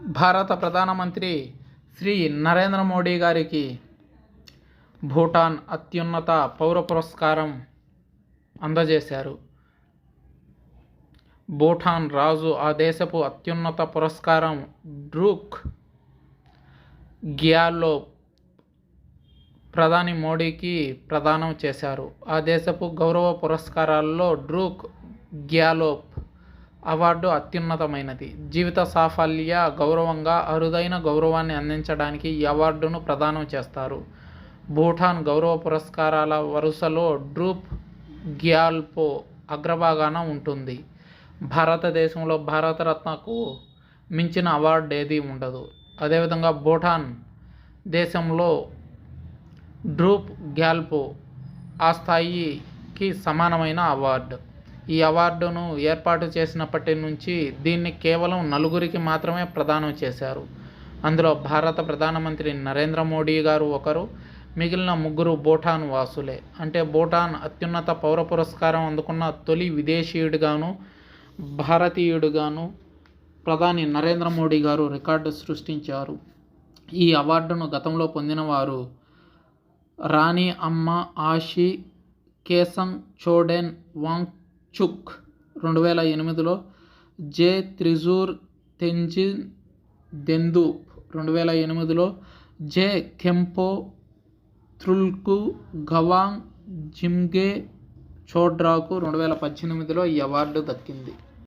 భారత ప్రధానమంత్రి శ్రీ నరేంద్ర మోడీ గారికి భూటాన్ అత్యున్నత పౌర పురస్కారం అందజేశారు. భూటాన్ రాజు ఆ దేశపు అత్యున్నత పురస్కారం డ్రూక్ గ్యాలో ప్రధాని మోడీకి ప్రదానం చేశారు. ఆ దేశపు గౌరవ పురస్కారాల్లో డ్రూక్ గ్యాలోప్ అవార్డు అత్యున్నతమైనది. జీవిత సాఫల్య గౌరవంగా అరుదైన గౌరవాన్ని అందించడానికి ఈ అవార్డును ప్రదానం చేస్తారు. భూటాన్ గౌరవ పురస్కారాల వరుసలో డ్రూప్ గ్యాల్పో అగ్రభాగాన ఉంటుంది. భారతదేశంలో భారతరత్నకు మించిన అవార్డు ఏది ఉండదు. అదేవిధంగా భూటాన్ దేశంలో డ్రూప్ గ్యాల్పో ఆ స్థాయికి సమానమైన అవార్డు. ఈ అవార్డును ఏర్పాటు చేసినప్పటి నుంచి దీన్ని కేవలం నలుగురికి మాత్రమే ప్రదానం చేశారు. అందులో భారత ప్రధానమంత్రి నరేంద్ర మోడీ గారు ఒకరు మిగిలిన ముగ్గురు భూటాన్ వాసులే. అంటే భూటాన్ అత్యున్నత పౌర పురస్కారం అందుకున్న తొలి విదేశీయుడిగాను భారతీయుడిగాను ప్రధాని నరేంద్ర మోడీ గారు రికార్డు సృష్టించారు. ఈ అవార్డును గతంలో పొందినవారు రాణి అమ్మ ఆషి కేసంగ్ చోడెన్ వాంగ్ చుక్ రెండు వేల ఎనిమిదిలో జే త్రిజూర్ తెంజిన్ దెందూప్ రెండు వేల ఎనిమిదిలో జే కెంపో త్రుల్కు గవాంగ్ జిమ్గే చోడ్రాకు రెండు వేల పద్దెనిమిదిలో ఈ అవార్డు దక్కింది.